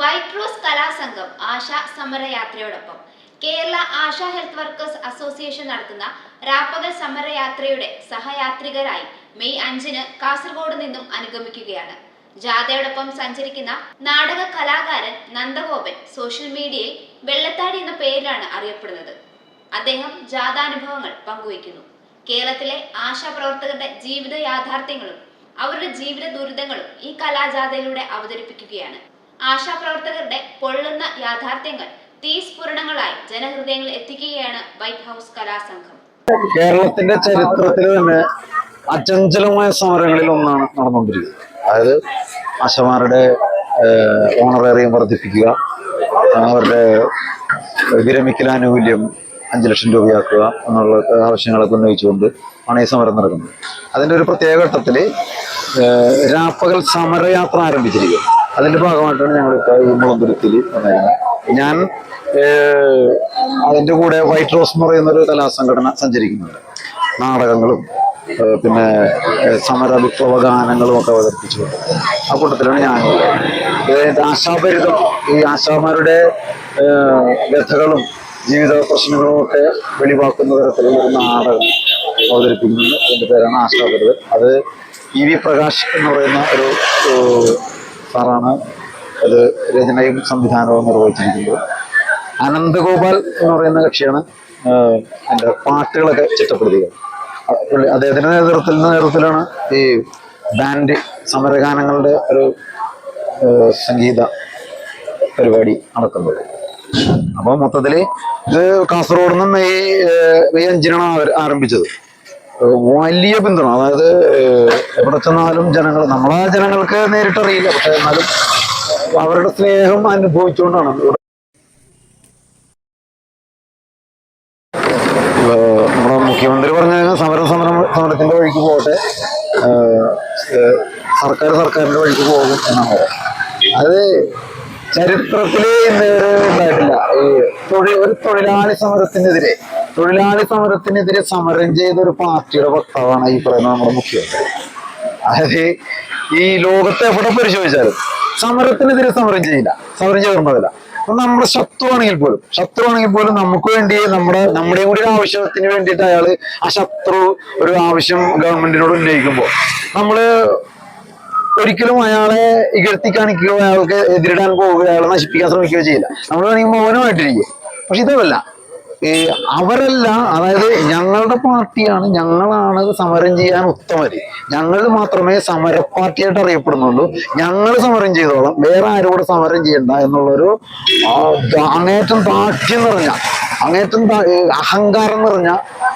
White rose കലാസംഘം ആശ സമരയാത്രയോടൊപ്പം. Kerala ASHA health workers association നടത്തുന്ന രാപ്പകൽ സമരയാത്രയുടെ സഹയാത്രികരായി മെയ് അഞ്ചിന് കാസർഗോഡ് നിന്നും അനുഗമിക്കുകയാണ്. ജാഥയോടൊപ്പം സഞ്ചരിക്കുന്ന നാടക കലാകാരൻ നന്ദഗോപൻ സോഷ്യൽ മീഡിയയിൽ വെള്ളത്താടി എന്ന പേരിലാണ് അറിയപ്പെടുന്നത്. അദ്ദേഹം ജാഥാനുഭവങ്ങൾ പങ്കുവയ്ക്കുന്നു. കേരളത്തിലെ ആശാ പ്രവർത്തകരുടെ ജീവിത യാഥാർത്ഥ്യങ്ങളും അവരുടെ ജീവിത ദുരിതങ്ങളും ഈ കലാജാഥയിലൂടെ അവതരിപ്പിക്കുകയാണ്. ആശാപ്രവർത്തകരുടെ പൊള്ളുന്ന യാഥാർത്ഥ്യങ്ങൾ തീസ്ഫുരണങ്ങളായി ജനഹൃദയങ്ങളിൽ എത്തിക്കുകയാണ് വൈറ്റ് ഹൗസ് കലാസംഘം. കേരളത്തിന്റെ ചരിത്രത്തിൽ തന്നെ അചഞ്ചലമായ സമരങ്ങളിൽ ഒന്നാണ് നടന്നുകൊണ്ടിരിക്കുന്നത്. അതായത് ആശമാരുടെ ഓണറേറിയം വർദ്ധിപ്പിക്കുക അവരുടെ വിരമിക്കൽ ആനുകൂല്യം അഞ്ച് ലക്ഷം രൂപയാക്കുക എന്നുള്ള ആവശ്യങ്ങളൊക്കെ ഉന്നയിച്ചുകൊണ്ട് ആണ് ഈ സമരം നടക്കുന്നത്. അതിന്റെ ഒരു പ്രത്യേക ഘട്ടത്തിൽ രാപ്പകൽ സമരയാത്ര ആരംഭിച്ചിരിക്കുക അതിന്റെ ഭാഗമായിട്ടാണ് ഞങ്ങൾ ഇപ്പോൾ ഈ മുളന്തുരുത്തിൽ വന്നിരുന്നത് ഞാൻ അതിന്റെ കൂടെ വൈറ്റ് റോസ് എന്ന് പറയുന്ന ഒരു കലാസംഘടന സഞ്ചരിക്കുന്നുണ്ട്. നാടകങ്ങളും പിന്നെ സമര വിപ്ലവ ഗാനങ്ങളും ഒക്കെ അവതരിപ്പിച്ചു ആ കൂട്ടത്തിലാണ് ഞാൻ ആശാഭരിതം. ഈ ആശാമാരുടെ വ്യഥകളും ജീവിത പ്രശ്നങ്ങളും ഒക്കെ വെളിവാക്കുന്ന തരത്തിലുള്ള നാടകം അവതരിപ്പിക്കുന്നുണ്ട്. അതിന്റെ പേരാണ് ആശാഭരിതം. അത് ഇ വി പ്രകാശ് എന്ന് പറയുന്ന ഒരു സാറാണ് അത് രചനയും സംവിധാനവും നിർവഹിച്ചിരിക്കുന്നത്. അനന്തഗോപാൽ എന്ന് പറയുന്ന കക്ഷിയാണ് എന്റെ പാട്ടുകളൊക്കെ ചിട്ടപ്പെടുത്തിയത്. അ- പുള്ളി അദ്ദേഹത്തിന്റെ നേതൃത്വത്തിൽ നേതൃത്വത്തിലാണ് ഈ ബാൻഡ് സമരഗാനങ്ങളുടെ ഒരു സംഗീത പരിപാടി നടക്കുന്നത്. അപ്പോൾ മൊത്തത്തിൽ ഇത് കാസർഗോഡ് നിന്ന് മെയ് മെയ് അഞ്ചിനാണ് ആരംഭിച്ചത്. വലിയ പിന്തുണ. അതായത് എവിടെ ചെന്നാലും ജനങ്ങൾ നമ്മളെ ജനങ്ങൾക്ക് നേരിട്ടറിയില്ല പക്ഷെ എന്നാലും അവരുടെ സ്നേഹം അനുഭവിച്ചുകൊണ്ടാണ് നമ്മുടെ മുഖ്യമന്ത്രി പറഞ്ഞ സമരം സമരം സമരത്തിന്റെ വഴിക്ക് പോകട്ടെ. സർക്കാർ സർക്കാരിന്റെ വഴിക്ക് പോകും എന്നാണ്. അത് ചരിത്രത്തിലേ ഇന്നേ ഉണ്ടായിട്ടില്ല ഈ തൊഴിൽ ഒരു തൊഴിലാളി സമരത്തിനെതിരെ തൊഴിലാളി സമരത്തിനെതിരെ സമരം ചെയ്ത ഒരു പാർട്ടിയുടെ വക്താവാണ് ഈ പറയുന്ന നമ്മുടെ മുഖ്യമന്ത്രി. അതായത് ഈ ലോകത്തെ എവിടെ പരിശോധിച്ചാലും സമരത്തിനെതിരെ സമരം ചെയ്യില്ല. സമരം ചേർന്നതല്ല. അപ്പൊ നമ്മുടെ ശത്രുവാണെങ്കിൽ പോലും ശത്രുവാണെങ്കിൽ പോലും നമുക്ക് വേണ്ടി നമ്മുടെ നമ്മുടെ കൂടി ആവശ്യത്തിന് വേണ്ടിയിട്ട് അയാൾ ആ ശത്രു ഒരു ആവശ്യം ഗവൺമെന്റിനോട് ഉന്നയിക്കുമ്പോൾ നമ്മൾ ഒരിക്കലും അയാളെ ഇകഴ്ത്തി കാണിക്കുകയോ അയാൾക്ക് എതിരിടാൻ പോവുകയോ അയാളെ നശിപ്പിക്കാൻ ശ്രമിക്കുകയോ ചെയ്യില്ല. നമ്മൾ വേണമെങ്കിൽ മൗനമായിട്ടിരിക്കും. പക്ഷെ ഇതല്ല. അവരല്ല അതായത് ഞങ്ങളുടെ പാർട്ടിയാണ് ഞങ്ങളാണ് സമരം ചെയ്യാൻ ഉത്തമര്. ഞങ്ങൾ മാത്രമേ സമര പാർട്ടിയായിട്ട് അറിയപ്പെടുന്നുള്ളൂ. ഞങ്ങൾ സമരം ചെയ്തോളാം. വേറെ ആരോട് സമരം ചെയ്യണ്ട എന്നുള്ളൊരു അങ്ങേറ്റം ദാഠ്യം നിറഞ്ഞ അങ്ങേറ്റം അഹങ്കാരം നിറഞ്ഞ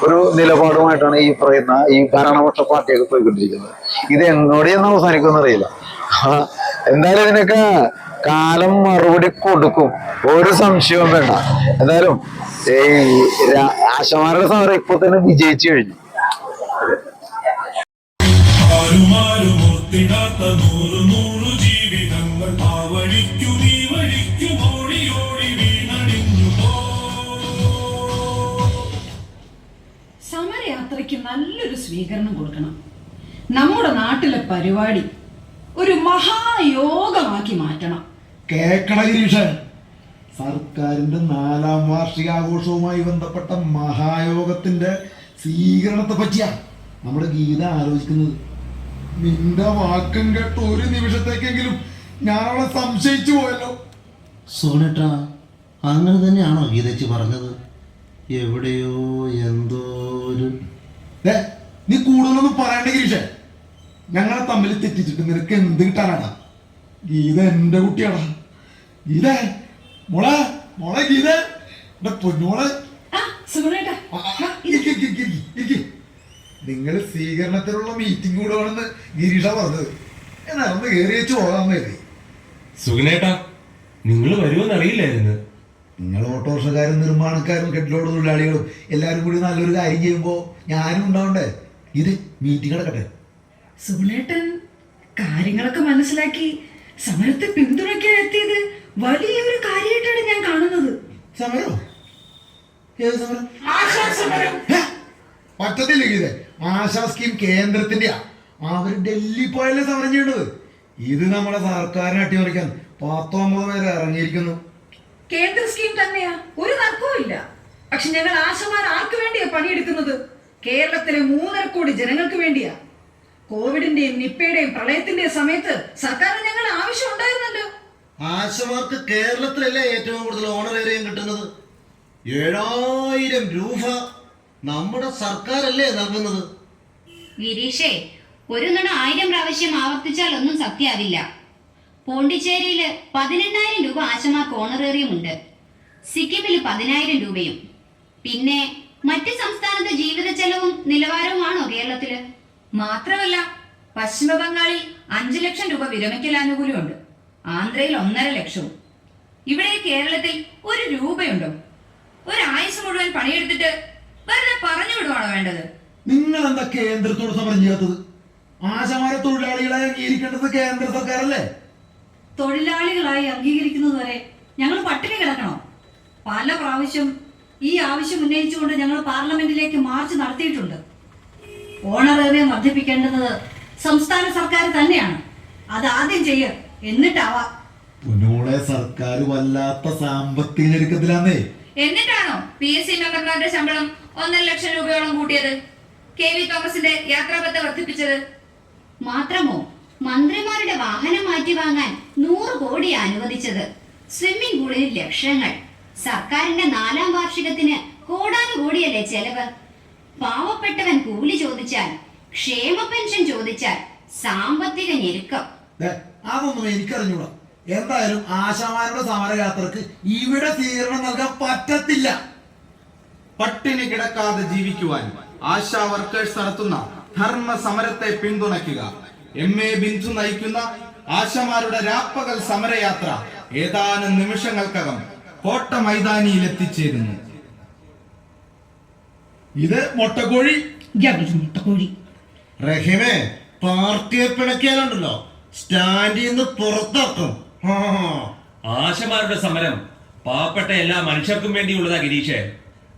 ഒരു നിലപാടുമായിട്ടാണ് ഈ പറയുന്ന ഈ ഭരണപക്ഷ പാർട്ടിയൊക്കെ പോയിക്കൊണ്ടിരിക്കുന്നത്. ഇത് എന്നോട് എന്ന് അവസാനിക്കുമെന്ന് അറിയില്ല. എന്തായാലും ഇതിനൊക്കെ കാലം മറുപടി കൊടുക്കും. ഒരു സംശയവും വേണ്ട. എന്തായാലും ഈ ആശമാരുടെ സമരം ഇപ്പൊ തന്നെ വിജയിച്ചു കഴിഞ്ഞു. ജീവിതങ്ങൾ സമരയാത്രയ്ക്ക് നല്ലൊരു സ്വീകരണം കൊടുക്കണം. നമ്മുടെ നാട്ടിലെ പരിപാടി ഒരു മഹായോഗമാക്കി മാറ്റണം. കേക്കണ ഗിരീഷൻ സർക്കാരിന്റെ നാലാം വാർഷികാഘോഷവുമായി ബന്ധപ്പെട്ട മഹായോഗത്തിന്റെ സ്വീകരണത്തെ പറ്റിയാ നമ്മുടെ ഗീത ആലോചിക്കുന്നത്. നിന്റെ വാക്കും കേട്ട് ഒരു നിമിഷത്തേക്കെങ്കിലും ഞാൻ അവളെ സംശയിച്ചു പോയല്ലോ. സോനേട്ടാ അങ്ങനെ തന്നെയാണോ ഗീതച്ചി പറഞ്ഞത്? എവിടെയോ എന്തോ ഒരു ദേ, നീ കൂടുതലൊന്നും പറയണ്ട ഗിരീഷൻ ഞങ്ങളെ തമ്മിൽ തെറ്റിച്ചിട്ട് നിനക്ക് എന്ത് കിട്ടാനാടാ? ഗീത എന്റെ കുട്ടിയാടാ. ഗീത മോളെ മോളെ ഗീത. എന്റെ പൊന്നോളെ. സുഗുണേട്ടാ. നിങ്ങൾ സ്വീകരണത്തിനുള്ള മീറ്റിംഗ് കൂടെ വേണമെന്ന് ഗിരീഷ പറഞ്ഞത്. ഞാൻ അന്ന് കയറി വെച്ച് പോകാൻ കരുതി. സുഖനേട്ടാ നിങ്ങൾ വരുമെന്ന് അറിയില്ലായിരുന്നു നിങ്ങൾ ഓട്ടോറിക്ഷക്കാരും നിർമ്മാണക്കാരും കെട്ടിലോട് തൊഴിലാളികളും എല്ലാവരും കൂടി നല്ലൊരു കാര്യം ചെയ്യുമ്പോൾ ഞാനും ഉണ്ടാവണ്ടേ? ഇത് മീറ്റിംഗ് നടക്കട്ടെ. സുഗുണേട്ടൻ കാര്യങ്ങളൊക്കെ മനസ്സിലാക്കി സമരത്തെ പിന്തുണയ്ക്കാൻ എത്തിയത് വലിയൊരു കാര്യമായിട്ടാണ് ഞാൻ കാണുന്നത്. സമരോ? ഏത് സമരം? പറ്റത്തില്ല ആശാ സ്കീം കേന്ദ്രത്തിന്റെ അവർ ഡൽഹി പോയല്ലേ സമരം ചെയ്യേണ്ടത്? ഇത് നമ്മളെ സർക്കാരിനെ അട്ടിമറിക്കാൻ പത്തൊമ്പത് പേര് ഇറങ്ങിയിരിക്കുന്നു. കേന്ദ്ര സ്കീം തന്നെയാ. ഒരു തർക്കവും ഇല്ല. പക്ഷെ ഞങ്ങൾ ആശമാർ ആർക്ക് വേണ്ടിയാ പണിയെടുക്കുന്നത്? കേരളത്തിലെ മൂന്നര കോടി ജനങ്ങൾക്ക് വേണ്ടിയാ. കോവിഡിന്റെയും നിപ്പയുടെയും പ്രളയത്തിന്റെയും സമയത്ത് സർക്കാരിന് ഞങ്ങൾ ആവശ്യം ഉണ്ടായിരുന്നല്ലോ. ആശമാർക്ക് കേരളത്തിലല്ലേ ഏറ്റവും കൂടുതൽ ഓണറേറിയം കിട്ടുന്നത്? ഏഴായിരം രൂപ നമ്മുടെ സർക്കാരല്ലേ നൽകുന്നത്? ഗിരീഷേ ഒരു നട ആയിരം പ്രാവശ്യം ആവർത്തിച്ചാൽ ഒന്നും സത്യാവില്ല. പോണ്ടിച്ചേരിയിൽ പതിനെണ്ണായിരം രൂപ ആശമാർക്ക് ഓണറേറിയം ഉണ്ട് സിക്കിമിൽ പതിനായിരം രൂപയും. പിന്നെ മറ്റ് സംസ്ഥാനത്തെ ജീവിത ചെലവും നിലവാരവുമാണോ കേരളത്തിൽ? മാത്രമല്ല പശ്ചിമ ബംഗാളിൽ അഞ്ചു ലക്ഷം രൂപ വിരമിക്കൽ ആനുകൂല്യമുണ്ട്. ആന്ധ്രയിൽ ഒന്നര ലക്ഷവും. ഇവിടെ കേരളത്തിൽ ഒരു രൂപയുണ്ടോ? ഒരു ആയുസ് മുഴുവൻ പണിയെടുത്തിട്ട് വെറുതെ പറഞ്ഞു വിടുവാണോ വേണ്ടത്? നിങ്ങൾ എന്താ കേന്ദ്രത്തോട് സമരം ചെയ്യാത്തത്? ആശമാരെ തൊഴിലാളികളെ അംഗീകരിക്കേണ്ടത് കേന്ദ്ര സർക്കാരല്ലേ? തൊഴിലാളികളായി അംഗീകരിക്കുന്നത് വരെ ഞങ്ങൾ പട്ടിണി കിടക്കണോ? പല പ്രാവശ്യം ഈ ആവശ്യം ഉന്നയിച്ചുകൊണ്ട് ഞങ്ങൾ പാർലമെന്റിലേക്ക് മാർച്ച് നടത്തിയിട്ടുണ്ട്. ഓണറേറിയം വർദ്ധിപ്പിക്കേണ്ടത് സംസ്ഥാന സർക്കാർ തന്നെയാണ്. അത് ആദ്യം ചെയ്യുക എന്നിട്ടാവാ? പുനോളെ സർക്കാർ വല്ലാത്ത സാമ്പത്തിക ഞെരുക്കത്തിലാന്നേ. എന്നിട്ടാണോ പി എസ് സി മെമ്പർമാരുടെ ശമ്പളം ഒന്നര ലക്ഷം രൂപയോളം കൂട്ടിയത്? കെ വി തോമസിന്റെ യാത്രാബത്ത വർദ്ധിപ്പിച്ചത്? മാത്രമോ മന്ത്രിമാരുടെ വാഹനം മാറ്റി വാങ്ങാൻ നൂറ് കോടി അനുവദിച്ചത്? സ്വിമ്മിംഗ് പൂളിന് ലക്ഷങ്ങൾ. സർക്കാരിന്റെ നാലാം വാർഷികത്തിന് കോടാനുകോടിയല്ലേ ചെലവ്? പാവപ്പെട്ടവൻ കൂലി ചോദിച്ചാൽ ക്ഷേമ പെൻഷൻ ചോദിച്ചാൽ സാമ്പത്തിക ഞെരുക്കം. അതൊന്നും എനിക്കറിഞ്ഞൂടാ. എന്തായാലും ആശാമാരുടെ സമരയാത്രക്ക് ഇവിടെ തീരണം നൽകാൻ പറ്റത്തില്ല. പട്ടിണി കിടക്കാതെ ജീവിക്കുവാൻ ആശാ വർക്കേഴ്സ് നടത്തുന്ന ധർമ്മ സമരത്തെ പിന്തുണയ്ക്കുക. എം. എ. ബിന്ദു നയിക്കുന്ന ആശമാരുടെ രാപ്പകൽ സമരയാത്ര ഏതാനും നിമിഷങ്ങൾക്കകം കോട്ട മൈതാനിയിൽ എത്തിച്ചേരുന്നു. ഇത് മുട്ടക്കോഴി. മുട്ടക്കോഴി. റഹിമേ പാർട്ടിയെ പിണക്കിയാലുണ്ടല്ലോ. സ്റ്റാൻഡിൽ നിന്ന് പുറത്താക്കും ആശമാരുടെ സമരം പാവപ്പെട്ട എല്ലാ മനുഷ്യർക്കും വേണ്ടിയുള്ളതാ ഗിരീഷേ.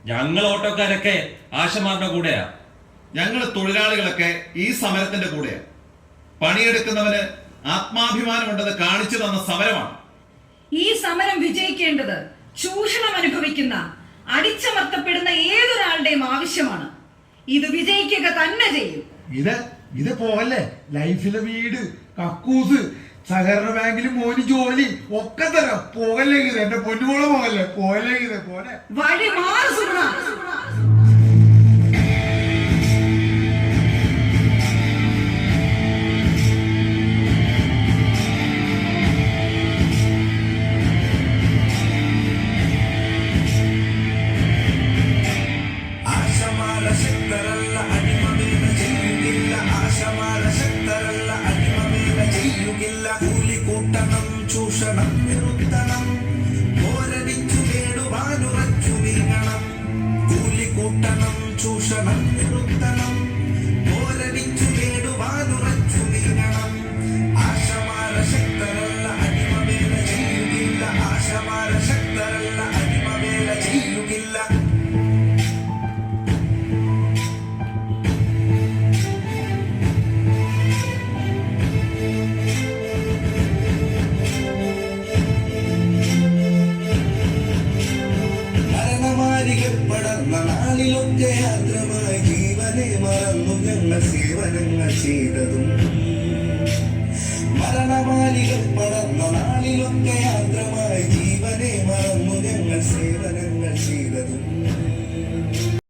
ഞങ്ങൾ ഓട്ടോക്കാരൊക്കെ ആശമാരുടെ കൂടെയാ. ഞങ്ങൾ തൊഴിലാളികളൊക്കെ ഈ സമരത്തിന്റെ കൂടെയാ. പണിയെടുക്കുന്നവന് ആത്മാഭിമാനമുണ്ടെന്ന് കാണിച്ചു തന്ന സമരമാണ്. ഈ സമരം വിജയിക്കേണ്ടത് ചൂഷണം അനുഭവിക്കുന്ന അടിച്ചമർത്തപ്പെടുന്ന ഏതൊരാളുടെയും ആവശ്യമാണ്. ഇത് വിജയിക്കുക തന്നെ ചെയ്യും. ഇത് ഇത് പോവല്ലേ ലൈഫിലെ വീട് കക്കൂസ് സഹകരണ ബാങ്കിൽ മോന് ജോലി ഒക്കെ തരാം. പോകല്ലേ എന്റെ പൊന്നുപോലെ പോകല്ലേ പോകല്ലേ പോലെ ചൂഷണം നിർത്തണം പോരടിച്ചു നേടുവാനുറച്ചു പോരടിച്ചു നേടുവാനുറച്ചു ശക്തരല്ല അടിമവേല ചെയ്യുകില്ല. ആശമാല ശക്തരല്ല പടർന്ന യാത്രമായി ജീവനെ മറന്നു ഞങ്ങൾ സേവനങ്ങൾ ചെയ്തതും. മരണമാലികൾ പടർന്ന നാളിലൊക്കെ യാത്രമായി ജീവനെ മറന്നു ഞങ്ങൾ സേവനങ്ങൾ ചെയ്തതും.